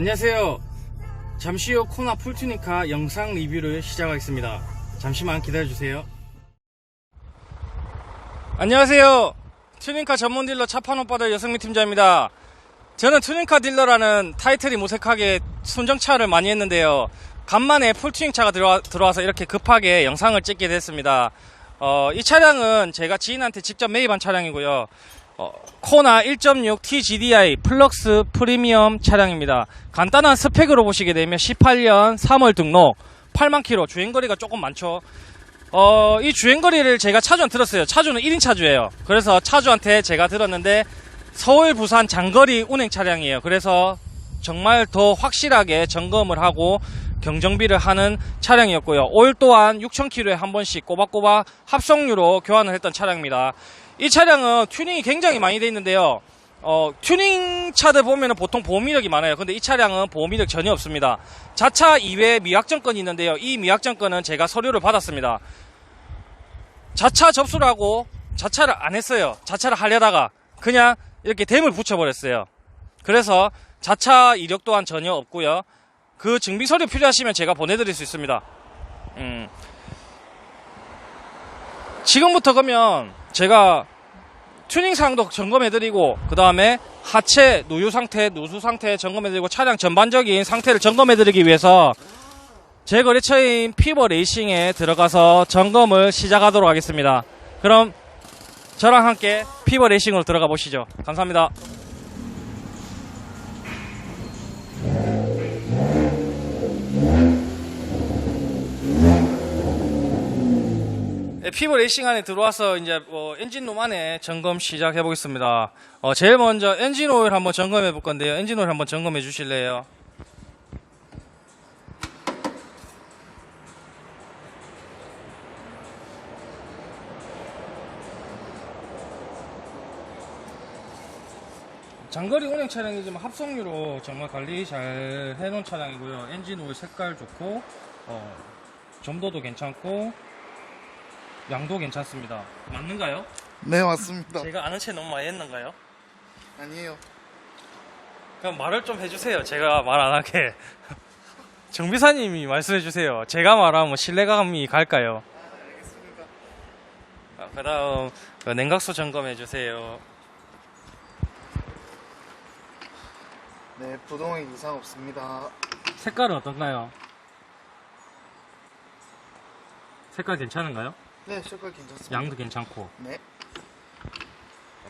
안녕하세요. 잠시 후 코나 풀튜니카 영상 리뷰를 시작하겠습니다. 잠시만 기다려주세요. 안녕하세요. 튜닝카 전문 딜러 차판 오빠들 여성미 팀장입니다. 저는 튜닝카 딜러라는 타이틀이 무색하게 순정차를 많이 했는데요. 간만에 풀튜닝차가 들어와, 들어와서 이렇게 급하게 영상을 찍게 됐습니다. 어, 이 차량은 제가 지인한테 직접 매입한 차량이고요. 어, 코나 1.6 TGDI 플럭스 프리미엄 차량입니다. 간단한 스펙으로 보시게 되면 18년 3월 등록 8만 킬로 주행거리가 조금 많죠. 어, 이 주행거리를 제가 차주한테 들었어요. 차주는 1인 차주예요. 그래서 차주한테 제가 들었는데 서울 부산 장거리 운행 차량이에요. 그래서 정말 더 확실하게 점검을 하고 경정비를 하는 차량이었고요. 올 또한 6,000km에 한 번씩 꼬박꼬박 합성유로 교환을 했던 차량입니다. 이 차량은 튜닝이 굉장히 많이 돼 있는데요. 어, 튜닝 차들 보면은 보통 보험 이력이 많아요. 근데 이 차량은 보험 이력 전혀 없습니다. 자차 이외에 미확정건이 있는데요. 이 미확정건은 제가 서류를 받았습니다. 자차 접수를 하고 자차를 안 했어요. 자차를 하려다가 그냥 이렇게 댐을 붙여버렸어요. 그래서 자차 이력 또한 전혀 없고요. 그 증빙 서류 필요하시면 제가 보내드릴 수 있습니다. 음. 지금부터 그러면 제가 튜닝 사항도 점검해드리고 그 다음에 하체 누유 상태, 누수 상태 점검해드리고 차량 전반적인 상태를 점검해드리기 위해서 제 거래처인 피버 레이싱에 들어가서 점검을 시작하도록 하겠습니다. 그럼 저랑 함께 피버 레이싱으로 들어가 보시죠. 감사합니다. 네, 피버 레이싱 안에 들어와서 이제 뭐 엔진룸 안에 점검 시작해 보겠습니다. 어, 제일 먼저 엔진 오일 한번 점검해 볼 건데요. 엔진 오일 한번 점검해 주실래요? 장거리 운행 차량이지만 합성유로 정말 관리 잘 해놓은 차량이고요. 엔진 오일 색깔 좋고 어, 점도도 괜찮고 양도 괜찮습니다. 맞는가요? 네 맞습니다. 제가 아는 체 너무 많이 했는가요? 아니에요. 그럼 말을 좀 해주세요. 제가 말 안 하게. 정비사님이 말씀해 주세요. 제가 말하면 신뢰감이 갈까요? 알겠습니다. 그 다음 냉각수 점검해 주세요. 네 부동에 이상 없습니다. 색깔은 어떤가요? 색깔 괜찮은가요? 네 색깔 괜찮습니다. 양도 괜찮고. 네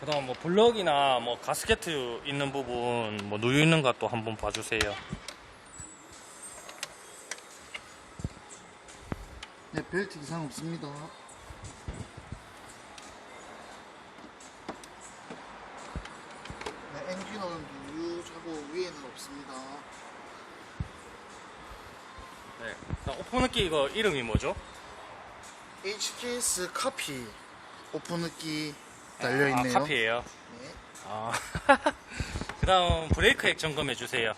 그다음 뭐 블럭이나 뭐 가스켓 있는 부분 뭐 누유 있는 것도 한번 봐주세요. 네 벨트 이상 없습니다. 네 엔진 오일 누유 차고 위에는 없습니다. 네. 오픈느끼 이거 이름이 뭐죠? HKS 카피 오픈 느끼 달려 있네요. 아, 카피예요. 네. 아. 그다음 브레이크 액 점검해 주세요.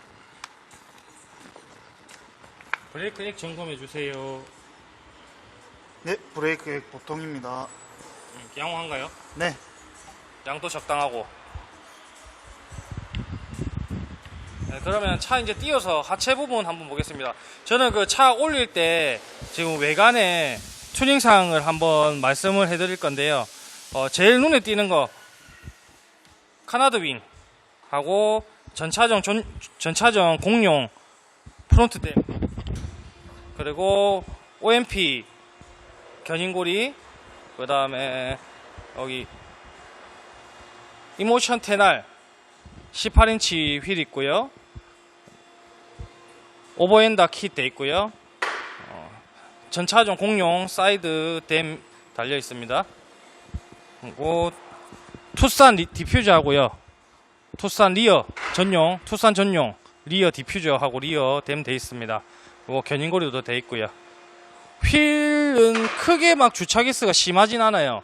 브레이크 액 점검해 주세요. 네 브레이크 액 보통입니다. 음, 양호한가요? 네 양도 적당하고. 네, 그러면 차 이제 띄워서 하체 부분 한번 보겠습니다. 저는 그 차 올릴 때 지금 외관에 튜닝 사항을 한번 말씀을 해드릴 건데요. 어, 제일 눈에 띄는 거 카나드 윙 하고 전차정 전, 전차정 공룡 프론트 댐 그리고 OMP 견인고리 그 다음에 여기 이모션 테날 18인치 휠 있고요. 오버엔다 킷돼 있고요. 어, 전차종 공룡 사이드 댐 달려 있습니다. 그리고 투싼 리- 디퓨저하고요. 투싼 리어 전용, 투싼 전용 리어 디퓨저하고 리어 댐 돼 있습니다. 그리고 견인고리도 돼 있고요. 휠은 크게 막 주차기스가 심하진 않아요.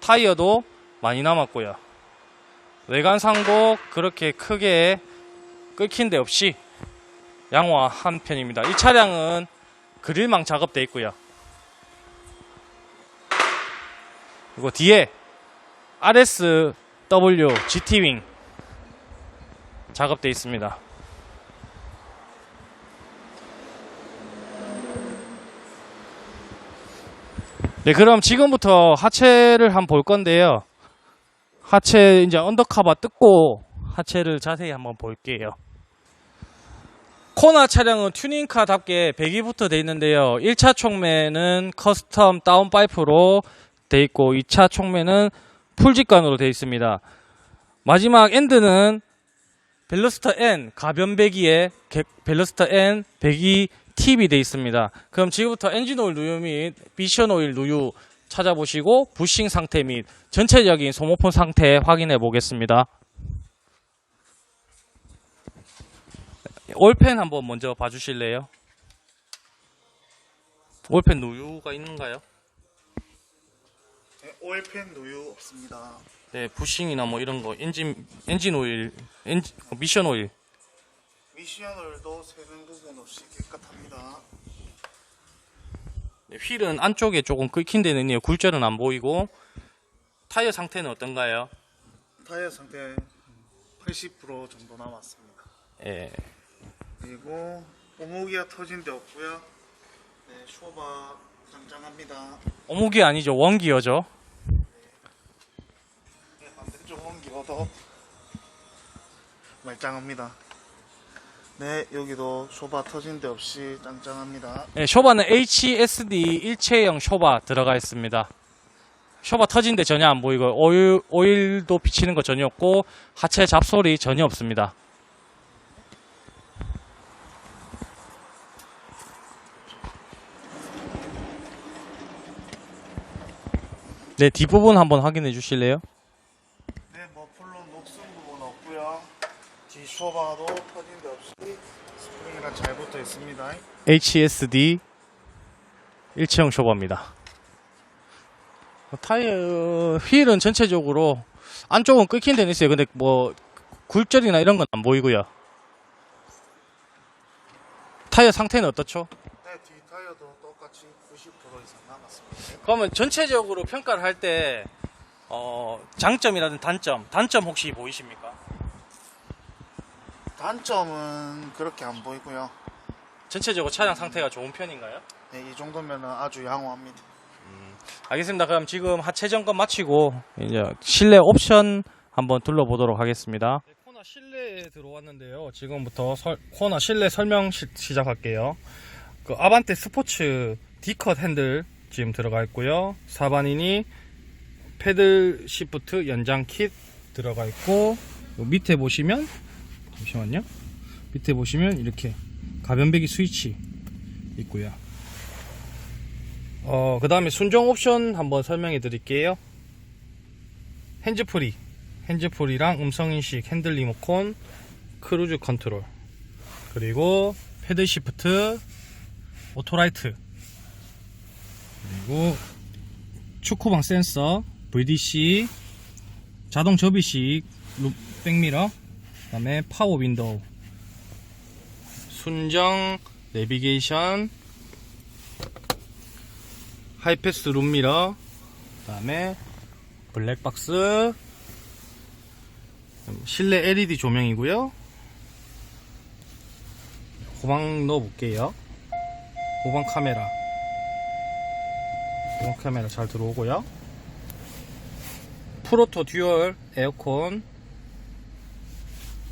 타이어도 많이 남았고요. 외관상도 그렇게 크게 끓긴 데 없이 양호한 편입니다. 이 차량은 그릴망 작업돼 있고요. 그리고 뒤에 RSW GT윙 작업돼 있습니다. 네, 그럼 지금부터 하체를 한번 볼 건데요. 하체 이제 언더카바 뜯고 하체를 자세히 한번 볼게요. 코나 차량은 튜닝카답게 배기부터 돼 있는데요. 1차 총매는 커스텀 다운 파이프로 돼 있고 2차 총매는 풀직관으로 돼 있습니다. 마지막 엔드는 벨로스터 N 가변 배기에 개- 벨로스터 N 배기 팁이 돼 있습니다. 그럼 지금부터 엔진 오일 누유 및 미션 오일 누유 찾아보시고 부싱 상태 및 전체적인 소모품 상태 확인해 보겠습니다. 올펜 한번 먼저 봐주실래요? 올펜 누유가 있는가요? 네, 오일팬 누유 없습니다. 네, 부싱이나 뭐 이런 거 엔진 엔진 오일, 엔진, 미션 오일 미션 오일도 세는 부분 없이 깨끗합니다. 네, 휠은 안쪽에 조금 긁힌 데는 있네요. 굴절은 안 보이고 타이어 상태는 어떤가요? 타이어 상태 80% 정도 남았습니다. 예. 그리고 오목이가 터진 데 없고요. 네, 쇼바 짱짱합니다. 어묵이 아니죠. 원기어죠. 네, 반대쪽 원기어도 말짱합니다. 네, 여기도 쇼바 터진 데 없이 짱짱합니다. 예, 쇼바는 HSD 일체형 쇼바 들어가 있습니다. 쇼바 터진 데 전혀 안 보이고 오일 오일도 비치는 거 전혀 없고 하체 잡소리 전혀 없습니다. 네, 뒷부분 한번 확인해 주실래요? 네, 머플러 녹슨 부분 없고요. 뒤 쇼바도 터진 데 없이 스프링이랑 잘 붙어 있습니다. HSD 일체형 쇼버입니다. 타이어 휠은 전체적으로 안쪽은 끓긴 데는 있어요. 근데 뭐 굴절이나 이런 건 안 보이고요. 타이어 상태는 어떻죠? 네, 뒤 타이어도 똑같이 90% 그러면 전체적으로 평가를 할 때 어, 장점이라든 단점, 단점 혹시 보이십니까? 단점은 그렇게 안 보이고요. 전체적으로 차량 상태가 좋은 편인가요? 네, 이 정도면 아주 양호합니다. 알겠습니다. 그럼 지금 하체 점검 마치고 이제 실내 옵션 한번 둘러보도록 하겠습니다. 네, 코나 실내에 들어왔는데요. 지금부터 설- 코나 실내 설명 시, 시작할게요. 그 아반떼 스포츠 D컷 핸들 지금 들어가 있고요. 사반이니 패들 시프트 연장 킷 들어가 있고 요 밑에 보시면 잠시만요. 밑에 보시면 이렇게 가변배기 스위치 있고요. 어, 그 다음에 순정 옵션 한번 설명해 드릴게요. 핸즈프리, 핸즈프리랑 음성인식, 핸들 리모컨, 크루즈 컨트롤, 그리고 패드 시프트, 오토라이트, 그리고 축구방 센서, VDC, 자동 접이식, 루- 백미러, 그 다음에 파워 윈도우, 순정 내비게이션, 하이패스 룸미러 그 다음에 블랙박스 실내 LED 조명이고요. 후방 넣어볼게요. 후방 카메라 후방 카메라 잘 들어오고요. 프로토 듀얼 에어컨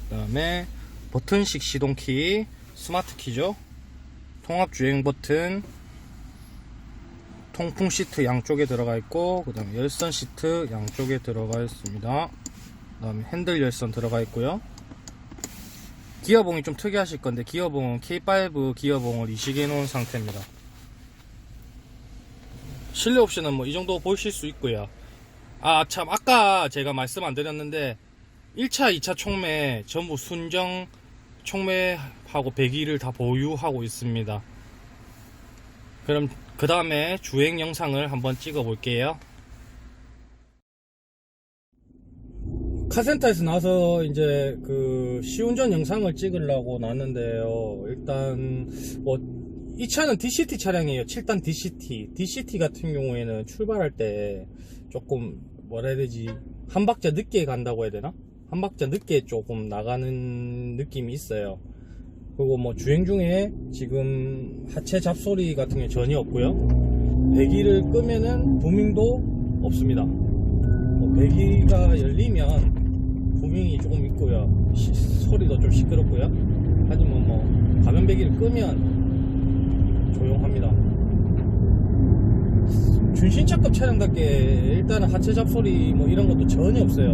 그 다음에 버튼식 시동키 스마트 키죠? 통합 주행 버튼 통풍 시트 양쪽에 들어가 있고 그 다음에 열선 시트 양쪽에 들어가 있습니다. 그 다음에 핸들 열선 들어가 있고요. 기어봉이 좀 특이하실 건데 기어봉은 K5 기어봉을 이식해 놓은 상태입니다 실내 옵션은 뭐 이 정도 보실 수 있고요 아 참 아까 제가 말씀 안 드렸는데 1차 2차 총매 전부 순정 총매하고 배기를 다 보유하고 있습니다 그럼 그 다음에 주행 영상을 한번 찍어 볼게요. 카센터에서 나서 이제 그 시운전 영상을 찍으려고 나왔는데요. 일단 뭐 이 차는 DCT 차량이에요. 7단 DCT. DCT 같은 경우에는 출발할 때 조금 뭐라 해야 되지? 한 박자 늦게 간다고 해야 되나? 한 박자 늦게 조금 나가는 느낌이 있어요. 그리고 뭐 주행 중에 지금 하체 잡소리 같은 게 전혀 없고요. 배기를 끄면은 부밍도 없습니다. 뭐 배기가 열리면 부밍이 조금 있고요. 시- 소리도 좀 시끄럽고요. 하지만 뭐 가변 배기를 끄면 조용합니다. 준신차급 차량답게 일단은 하체 잡소리 뭐 이런 것도 전혀 없어요.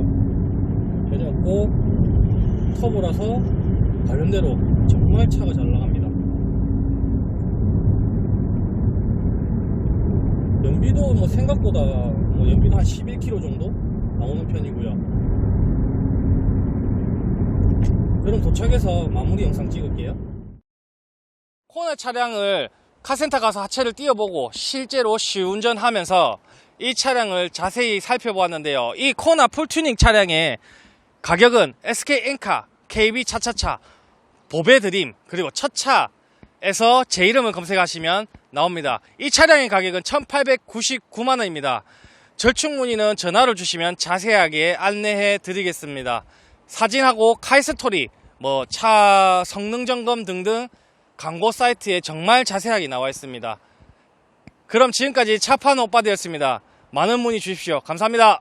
전혀 없고 터보라서 관련대로 정말 차가 잘 나갑니다. 연비도 뭐 생각보다 뭐 연비도 한 11km 정도 나오는 편이고요. 그럼 도착해서 마무리 영상 찍을게요. 코너 차량을 카센터 가서 하체를 띄워보고 실제로 시운전하면서 이 차량을 자세히 살펴보았는데요. 이 코나 풀튜닝 차량의 가격은 SK 엔카, KB 차차차, 보베 드림, 그리고 첫차에서 제 이름을 검색하시면 나옵니다. 이 차량의 가격은 1899만원입니다. 절충 문의는 전화를 주시면 자세하게 안내해 드리겠습니다. 사진하고 카이스토리, 뭐 차 성능 점검 등등 광고 사이트에 정말 자세하게 나와 있습니다. 그럼 지금까지 차판 오빠되었습니다. 많은 문의 주십시오. 감사합니다.